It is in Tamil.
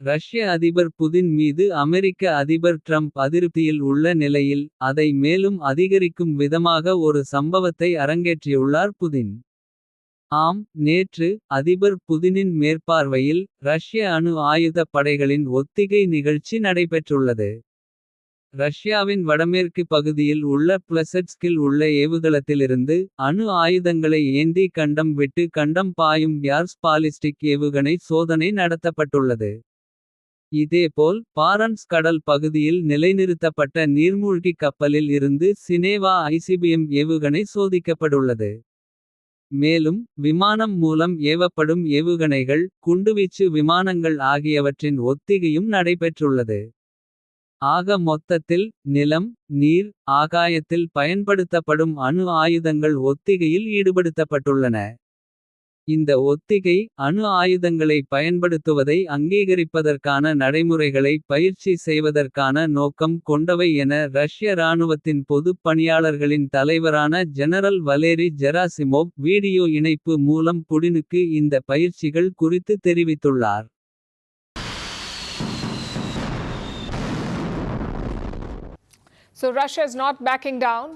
ரஷ்ய அதிபர் புதின் மீது அமெரிக்க அதிபர் ட்ரம்ப் அதிருப்தியில் உள்ள நிலையில். அதை மேலும் அதிகரிக்கும் விதமாக ஒரு சம்பவத்தை அரங்கேற்றியுள்ளார் புதின். ஆம் நேற்று அதிபர் புதினின் மேற்பார்வையில். ரஷ்ய அணு ஆயுதப் படைகளின் ஒத்திகை நிகழ்ச்சி நடைபெற்றுள்ளது. ரஷ்யாவின் வடமேற்கு பகுதியில் உள்ள பிளசட்ஸ்கில் உள்ள ஏவுதளத்திலிருந்து. அணு ஆயுதங்களை ஏந்தி கண்டம் விட்டு கண்டம் பாயும் யார்ஸ் பாலிஸ்டிக் ஏவுகணை சோதனை நடத்தப்பட்டுள்ளது. இதேபோல் பாரன்ஸ் கடல் பகுதியில் நிலைநிறுத்தப்பட்ட நீர்மூழ்கிக் கப்பலில் இருந்து சினேவா ஐசிபிஎம் ஏவுகணை சோதிக்கப்பட்டுள்ளது. மேலும் விமானம் மூலம் ஏவப்படும் ஏவுகணைகள். குண்டுவீச்சு விமானங்கள் ஆகியவற்றின் ஒத்திகையும் நடைபெற்றுள்ளது. ஆக மொத்தத்தில் நிலம் நீர் ஆகாயத்தில் பயன்படுத்தப்படும் அணு ஆயுதங்கள் ஒத்திகையில் ஈடுபடுத்தப்பட்டுள்ளன. இந்த ஒத்திகை அணு ஆயுதங்களை பயன்படுத்துவதை அங்கீகரிப்பதற்கான நடைமுறைகளை பயிற்சி செய்வதற்கான நோக்கம் கொண்டவை என ரஷ்ய இராணுவத்தின் பொதுப் பணியாளர்களின் தலைவரான ஜெனரல் வலேரி ஜெராசிமோவ் வீடியோ இணைப்பு மூலம் புடினுக்கு இந்த பயிற்சிகள் குறித்து தெரிவித்துள்ளார். So Russia is not backing down.